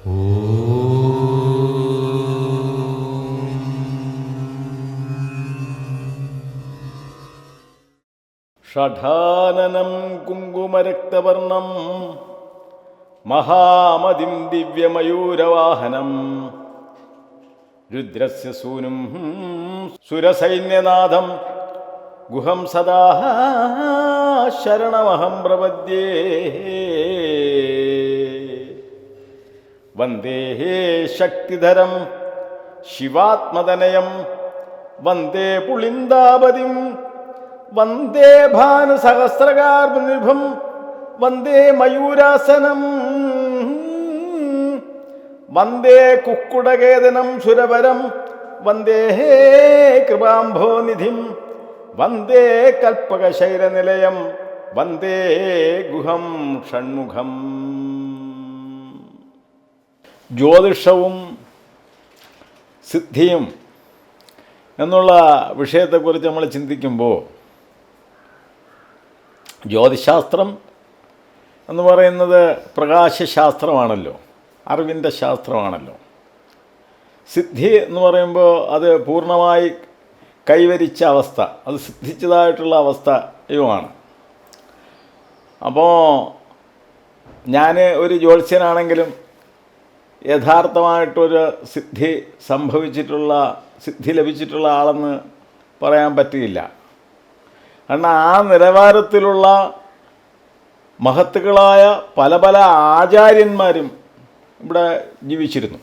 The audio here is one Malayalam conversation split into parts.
ഷഠാനനം കുങ്കുമരക്തവർണം മഹാമതിം ദിവ്യമയൂരവാഹനം. രുദ്രസ്യ സൂനും സുരസൈന്യനാഥം ഗുഹം സദാ ശരണമഹം പ്രപദ്യേ. വന്ദേ ശക്തിധരം ശിവാത്മതനയം വന്ദേ പുളിന്ദാപതിം. വന്ദേ ഭാനുസഹസ്രകാർനിഭം വന്ദേ മയൂരാസനം. വന്ദേ കുക്കുടകേതനം സുരവരം വന്ദേ ഹേ കൃപാംഭോനിധിം വന്ദേ കൽപ്പകശൈലനിലയം. വന്ദേ ഗുഹം ഷൺമുഖം. ജ്യോതിഷവും സിദ്ധിയും എന്നുള്ള വിഷയത്തെക്കുറിച്ച് നമ്മൾ ചിന്തിക്കുമ്പോൾ ജ്യോതിശാസ്ത്രം എന്ന് പറയുന്നത് പ്രകാശശാസ്ത്രമാണല്ലോ അറിവിന്റെ ശാസ്ത്രമാണല്ലോ സിദ്ധി എന്ന് പറയുമ്പോൾ അത് പൂർണമായി കൈവരിച്ച അവസ്ഥ അത് സിദ്ധിച്ചതായിട്ടുള്ള അവസ്ഥയുമാണ്. അപ്പോൾ ഞാൻ ഒരു ജ്യോത്സ്യനാണെങ്കിലും യഥാർത്ഥമായിട്ടൊരു സിദ്ധി സംഭവിച്ചിട്ടുള്ള സിദ്ധി ലഭിച്ചിട്ടുള്ള ആളെന്ന് പറയാൻ പറ്റിയില്ല. കാരണം ആ നിലവാരത്തിലുള്ള മഹത്തുക്കളായ പല പല ആചാര്യന്മാരും ഇവിടെ ജീവിച്ചിരുന്നു.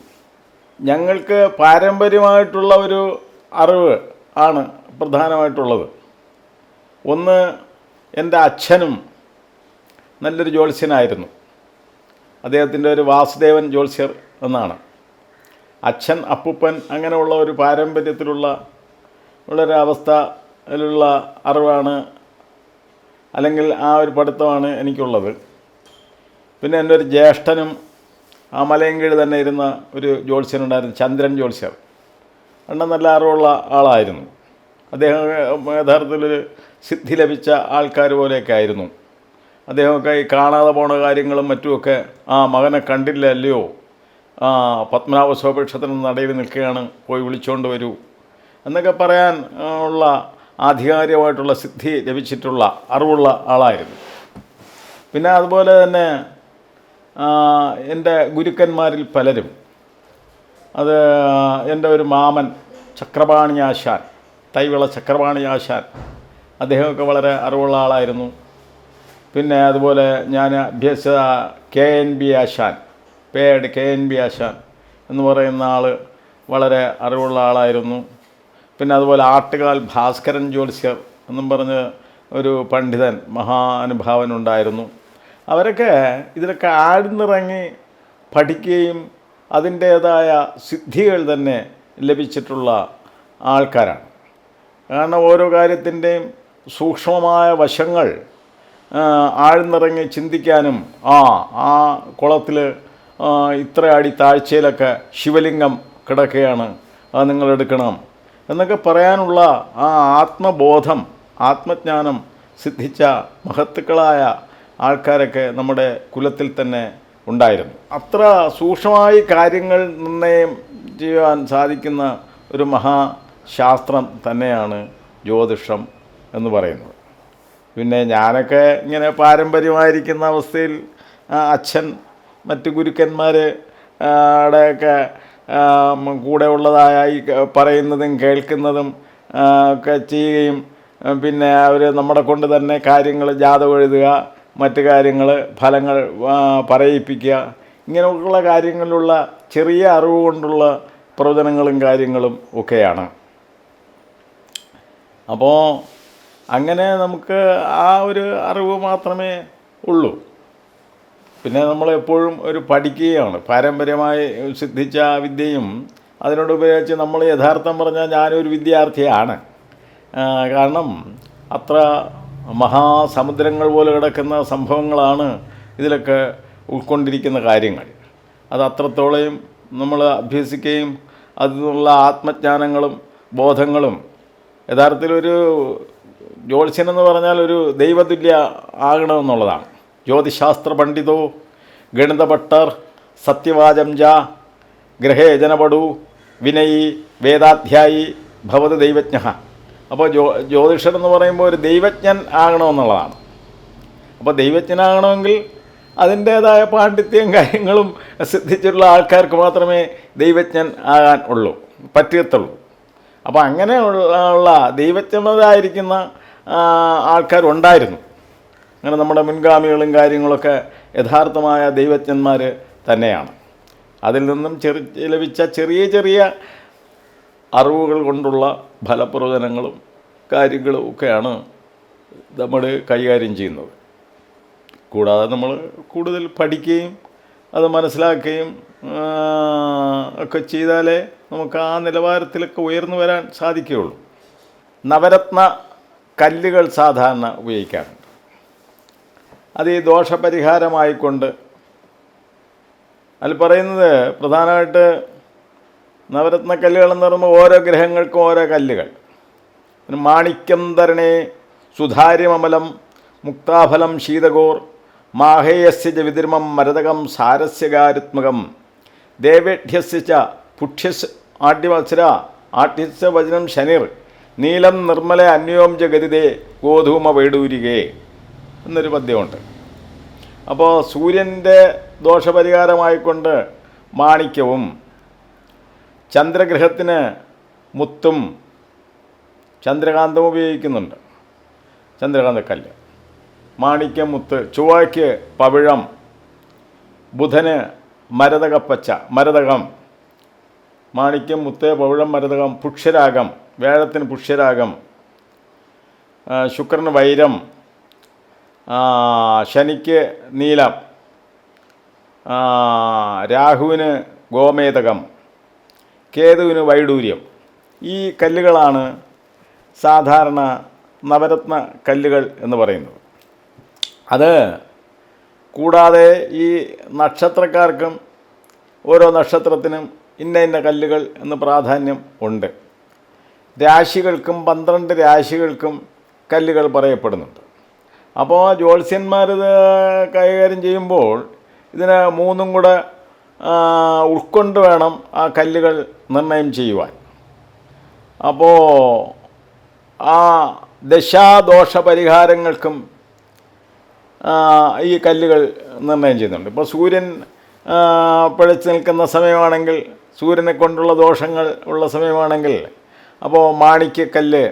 ഞങ്ങൾക്ക് പാരമ്പര്യമായിട്ടുള്ള ഒരു അറിവ് ആണ് പ്രധാനമായിട്ടുള്ളത്. ഒന്ന് എന്റെ അച്ഛനും നല്ലൊരു ജ്യോത്സ്യനായിരുന്നു. അദ്ദേഹത്തിന്റെ ഒരു വാസുദേവൻ ജോത്സ്യർ എന്നാണ്. അച്ഛൻ അപ്പുപ്പൻ അങ്ങനെയുള്ള ഒരു പാരമ്പര്യത്തിലുള്ള ഉള്ളൊരവസ്ഥയിലുള്ള അറിവാണ് അല്ലെങ്കിൽ ആ ഒരു പഠിത്തമാണ് എനിക്കുള്ളത്. പിന്നെ എന്റെ ഒരു ജ്യേഷ്ഠനും ആ മലയങ്കീഴ് തന്നെ ഇരുന്ന ഒരു ജ്യോത്സ്യനുണ്ടായിരുന്നു ചന്ദ്രൻ ജ്യോത്സ്യർ. എണ്ണം നല്ല അറിവുള്ള ആളായിരുന്നു. അദ്ദേഹം യഥാർത്ഥത്തിലൊരു സിദ്ധി ലഭിച്ച ആൾക്കാർ പോലെയൊക്കെ ആയിരുന്നു. അദ്ദേഹമൊക്കെ ഈ കാണാതെ പോണ കാര്യങ്ങളും മറ്റുമൊക്കെ ആ മകനെ കണ്ടില്ല അല്ലയോ ആ പത്മനാഭ സ്വപക്ഷത്തിന് നടയിൽ നിൽക്കുകയാണ് പോയി വിളിച്ചുകൊണ്ട് വരൂ. എന്നൊക്കെ പറയാൻ ഉള്ള ആധികാരികമായിട്ടുള്ള സിദ്ധി ലഭിച്ചിട്ടുള്ള അറിവുള്ള ആളായിരുന്നു. പിന്നെ അതുപോലെ തന്നെ എന്റെ ഗുരുക്കന്മാരിൽ പലരും. അത് എന്റെ ഒരു മാമൻ ചക്രപാണി ആശാൻ തൈവിള ചക്രപാണി ആശാൻ അദ്ദേഹമൊക്കെ വളരെ അറിവുള്ള ആളായിരുന്നു. പിന്നെ അതുപോലെ ഞാൻ അഭ്യസിച്ച കെ എൻ ബി ആശാൻ പേഡ് കെ എൻ ബി ആശാൻ എന്ന് പറയുന്ന ആൾ വളരെ അറിവുള്ള ആളായിരുന്നു. പിന്നെ അതുപോലെ ആട്ടുകാൽ ഭാസ്കരൻ ജ്യോത്സ്യർ എന്നും പറഞ്ഞ് ഒരു പണ്ഡിതൻ മഹാനുഭാവനുണ്ടായിരുന്നു. അവരൊക്കെ ഇതിലൊക്കെ ആഴ്ന്നിറങ്ങി പഠിക്കുകയും അതിന്റേതായ സിദ്ധികൾ തന്നെ ലഭിച്ചിട്ടുള്ള ആൾക്കാരാണ്. കാരണം ഓരോ കാര്യത്തിന്റെയും സൂക്ഷ്മമായ വശങ്ങൾ ആഴ്ന്നിറങ്ങി ചിന്തിക്കാനും ആ ആ കുളത്തിൽ ഇത്ര അടി താഴ്ചയിലൊക്കെ ശിവലിംഗം കിടക്കുകയാണ് അത് നിങ്ങൾ എടുക്കണം എന്നൊക്കെ പറയാനുള്ള ആ ആത്മബോധം ആത്മജ്ഞാനം സിദ്ധിച്ച മഹത്തുക്കളായ ആൾക്കാരൊക്കെ നമ്മുടെ കുലത്തിൽ തന്നെ ഉണ്ടായിരുന്നു. അത്ര സൂക്ഷ്മമായി കാര്യങ്ങൾ നിർണയം ചെയ്യാൻ സാധിക്കുന്ന ഒരു മഹാശാസ്ത്രം തന്നെയാണ് ജ്യോതിഷം എന്ന് പറയുന്നത്. പിന്നെ ഞാനൊക്കെ ഇങ്ങനെ പാരമ്പര്യമായിരിക്കുന്ന അവസ്ഥയിൽ അച്ഛൻ മറ്റ് ഗുരുക്കന്മാർ ടെയൊക്കെ കൂടെ ഉള്ളതായി പറയുന്നതും കേൾക്കുന്നതും ഒക്കെ ചെയ്യുകയും പിന്നെ അവർ നമ്മളെ കൊണ്ട് തന്നെ കാര്യങ്ങൾ ജാതകം എഴുതുക മറ്റ് കാര്യങ്ങൾ ഫലങ്ങൾ പറയിപ്പിക്കുക ഇങ്ങനെയുള്ള കാര്യങ്ങളിലുള്ള ചെറിയ അറിവ് കൊണ്ടുള്ള പ്രവചനങ്ങളും കാര്യങ്ങളും ഒക്കെയാണ്. അപ്പോൾ അങ്ങനെ നമുക്ക് ആ ഒരു അറിവ് മാത്രമേ ഉള്ളൂ. പിന്നെ നമ്മൾ എപ്പോഴും ഒരു പഠിക്കുകയാണ്. പാരമ്പര്യമായി സിദ്ധിച്ച വിദ്യയും അതിനോട് ഉപയോഗിച്ച് നമ്മൾ യഥാർത്ഥം പറഞ്ഞാൽ ഞാനൊരു വിദ്യാർത്ഥിയാണ്. കാരണം അത്ര മഹാസമുദ്രങ്ങൾ പോലെ കിടക്കുന്ന സംഭവങ്ങളാണ് ഇതിലൊക്കെ ഉൾക്കൊണ്ടിരിക്കുന്ന കാര്യങ്ങൾ. അത് അത്രത്തോളം നമ്മൾ അഭ്യസിക്കുകയും അതിനുള്ള ആത്മജ്ഞാനങ്ങളും ബോധങ്ങളും യഥാർത്ഥത്തിലൊരു ജ്യോത്സ്യൻ എന്ന് പറഞ്ഞാൽ ഒരു ദൈവതുല്യ ആകണമെന്നുള്ളതാണ് ജ്യോതിശാസ്ത്ര പണ്ഡിതോ ഗണിതഭട്ടർ സത്യവാചംജ ഗ്രഹേ ജനപടു വിനയി വേദാധ്യായി ഭവത് ദൈവജ്ഞ. അപ്പോൾ ജ്യോ ജ്യോതിഷൻ എന്ന് പറയുമ്പോൾ ഒരു ദൈവജ്ഞൻ ആകണമെന്നുള്ളതാണ് അപ്പോൾ ദൈവജ്ഞനാകണമെങ്കിൽ അതിന്റേതായ പാണ്ഡിത്യം കാര്യങ്ങളും സിദ്ധിച്ചിട്ടുള്ള ആൾക്കാർക്ക് മാത്രമേ ദൈവജ്ഞൻ ആകാൻ ഉള്ളൂ പറ്റത്തുള്ളൂ. അപ്പോൾ അങ്ങനെ ഉള്ള ഉള്ള ദൈവജ്ഞരായിരിക്കുന്ന ആ, ആൾക്കാരുണ്ടായിരുന്നു. അങ്ങനെ നമ്മുടെ മുൻഗാമികളും കാര്യങ്ങളൊക്കെ യഥാർത്ഥമായ ദൈവജ്ഞന്മാർ തന്നെയാണ്. അതിൽ നിന്നും ചെറു ലഭിച്ച ചെറിയ ചെറിയ അറിവുകൾ കൊണ്ടുള്ള ഫലപ്രവചനങ്ങളും കാര്യങ്ങളും ഒക്കെയാണ് നമ്മൾ കൈകാര്യം ചെയ്യുന്നത്. കൂടാതെ നമ്മൾ കൂടുതൽ പഠിക്കുകയും അത് മനസ്സിലാക്കുകയും ഒക്കെ ചെയ്താലേ നമുക്ക് ആ നിലവാരത്തിലൊക്കെ ഉയർന്നു വരാൻ സാധിക്കുകയുള്ളൂ. നവരത്ന കല്ലുകൾ സാധാരണ ഉപയോഗിക്കാറുണ്ട്. അത് ഈ ദോഷപരിഹാരമായിക്കൊണ്ട് അതിൽ പറയുന്നത് പ്രധാനമായിട്ട് നവരത്ന കല്ലുകൾ എന്ന് പറയുമ്പോൾ ഓരോ ഗ്രഹങ്ങൾക്കും ഓരോ കല്ലുകൾ. മാണിക്യം തരണേ സുധാര്യമമലം മുക്താഫലം ശീതകോർ മാഹേയസ്യ ച വിതിർമം മരതകം സാരസ്യകാരുത്മകം ദേവേഢ്യസ്യ പുക്ഷ്യസ് ആട്യമത്സര ആഠ്യസ്യ വചനം ശനിർ നീലം നിർമ്മല അന്യോം ജഗതിതേ ഗതിതേ ഗോധൂമ വേടൂരികേ എന്നൊരു പദ്യമുണ്ട്. അപ്പോൾ സൂര്യന്റെ ദോഷപരിഹാരമായിക്കൊണ്ട് മാണിക്യവും ചന്ദ്രഗ്രഹത്തിന് മുത്തും ചന്ദ്രകാന്തം ഉപയോഗിക്കുന്നുണ്ട്. ചന്ദ്രകാന്തക്കല്ല്. മാണിക്യം മുത്ത് ചൊവ്വയ്ക്ക് പവിഴം ബുധന് മരതകപ്പച്ച മരതകം. മാണിക്യം മുത്ത് പവിഴം മരതകം പുഷ്യരാഗം വേഴത്തിന് പുഷ്യരാഗം ശുക്രന് വൈരം ശനിക്ക് നീലം രാഹുവിന് ഗോമേതകം കേതുവിന് വൈഡൂര്യം. ഈ കല്ലുകളാണ് സാധാരണ നവരത്ന കല്ലുകൾ എന്ന് പറയുന്നത്. അത് കൂടാതെ ഈ നക്ഷത്രക്കാർക്കും ഓരോ നക്ഷത്രത്തിനും ഇന്ന ഇന്ന കല്ലുകൾ എന്ന് പ്രാധാന്യം ഉണ്ട്. രാശികൾക്കും പന്ത്രണ്ട് രാശികൾക്കും കല്ലുകൾ പറയപ്പെടുന്നുണ്ട്. അപ്പോൾ ജ്യോത്സ്യന്മാരിത് കൈകാര്യം ചെയ്യുമ്പോൾ ഇതിന് മൂന്നും കൂടെ ഉൾക്കൊണ്ട് വേണം ആ കല്ലുകൾ നിർണയം ചെയ്യുവാൻ. അപ്പോൾ ആ ദശാദോഷ പരിഹാരങ്ങൾക്കും ഈ കല്ലുകൾ നിർണയം ചെയ്യുന്നുണ്ട്. ഇപ്പോൾ സൂര്യൻ പിഴച്ചു നിൽക്കുന്ന സമയമാണെങ്കിൽ സൂര്യനെ കൊണ്ടുള്ള ദോഷങ്ങൾ ഉള്ള സമയമാണെങ്കിൽ അപ്പോൾ മാണിക്യക്കല്ല്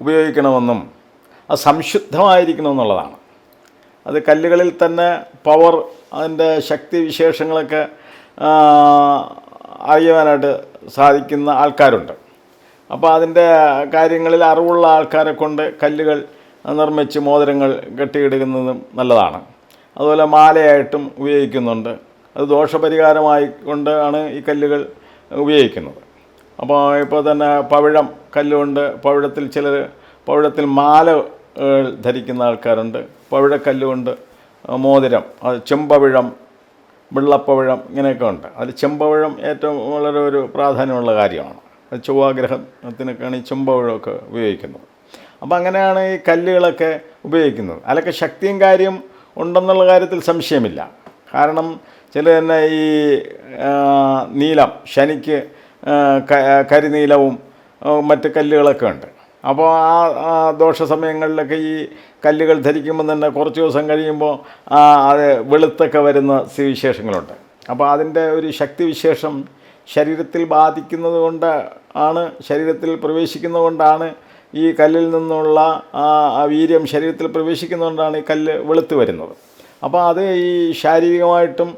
ഉപയോഗിക്കണമെന്നും അത് സംശുദ്ധമായിരിക്കണമെന്നുള്ളതാണ്. അത് കല്ലുകളിൽ തന്നെ പവർ അതിന്റെ ശക്തി വിശേഷങ്ങളൊക്കെ അറിയുവാനായിട്ട് സാധിക്കുന്ന ആൾക്കാരുണ്ട്. അപ്പോൾ അതിന്റെ കാര്യങ്ങളിൽ അറിവുള്ള ആൾക്കാരെ കൊണ്ട് കല്ലുകൾ നിർമ്മിച്ച് മോതിരങ്ങൾ കെട്ടിയെടുക്കുന്നതും നല്ലതാണ്. അതുപോലെ മാലയായിട്ടും ഉപയോഗിക്കുന്നുണ്ട്. അത് ദോഷപരിഹാരമായി കൊണ്ടാണ് ഈ കല്ലുകൾ ഉപയോഗിക്കുന്നത്. അപ്പോൾ ഇപ്പോൾ തന്നെ പവിഴം കല്ലുകൊണ്ട് പവിഴത്തിൽ ചിലർ പവിഴത്തിൽ മാല ധരിക്കുന്ന ആൾക്കാരുണ്ട്. പവിഴക്കല്ലുകൊണ്ട് മോതിരം അത് ചെമ്പവിഴം വെള്ളപ്പവിഴം ഇങ്ങനെയൊക്കെ ഉണ്ട്. അതിൽ ചെമ്പവിഴം ഏറ്റവും വളരെ ഒരു പ്രാധാന്യമുള്ള കാര്യമാണ്. ചൊവ്വാഗ്രഹത്തിനൊക്കെയാണ് ഈ ചെമ്പവിഴമൊക്കെ ഉപയോഗിക്കുന്നത്. അപ്പോൾ അങ്ങനെയാണ് ഈ കല്ലുകളൊക്കെ ഉപയോഗിക്കുന്നത്. അതിലൊക്കെ ശക്തിയും കാര്യം ഉണ്ടെന്നുള്ള കാര്യത്തിൽ സംശയമില്ല. കാരണം ചില തന്നെ ഈ നീലം ശനിക്ക് കരിനീലവും മറ്റ് കല്ലുകളൊക്കെ ഉണ്ട്. അപ്പോൾ ആ ദോഷ സമയങ്ങളിലൊക്കെ ഈ കല്ലുകൾ ധരിക്കുമ്പോൾ തന്നെ കുറച്ച് ദിവസം കഴിയുമ്പോൾ അത് വെളുത്തൊക്കെ വരുന്ന സ്ഥിതിവിശേഷങ്ങളുണ്ട്. അപ്പോൾ അതിന്റെ ഒരു ശക്തിവിശേഷം ശരീരത്തിൽ ബാധിക്കുന്നത് കൊണ്ട് ആണ് ശരീരത്തിൽ പ്രവേശിക്കുന്നത് കൊണ്ടാണ് ഈ കല്ലിൽ നിന്നുള്ള ആ വീര്യം ശരീരത്തിൽ പ്രവേശിക്കുന്നതുകൊണ്ടാണ് ഈ കല്ല് വെളുത്ത് വരുന്നത്. അപ്പോൾ അത് ഈ ശാരീരികമായിട്ടും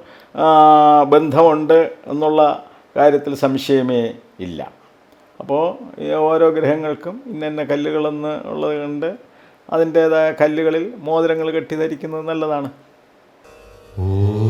ബന്ധമുണ്ട് എന്നുള്ള കാര്യത്തിൽ സംശയമേ ഇല്ല. അപ്പോൾ ഈ ഓരോ ഗ്രഹങ്ങൾക്കും ഇന്നെന്ന ഇന്ന കല്ലുകളെന്ന് ഉള്ളത് കൊണ്ട് അതിന്റേതായ കല്ലുകളിൽ മോതിരങ്ങൾ കെട്ടി ധരിക്കുന്നത് നല്ലതാണ്. ഓ.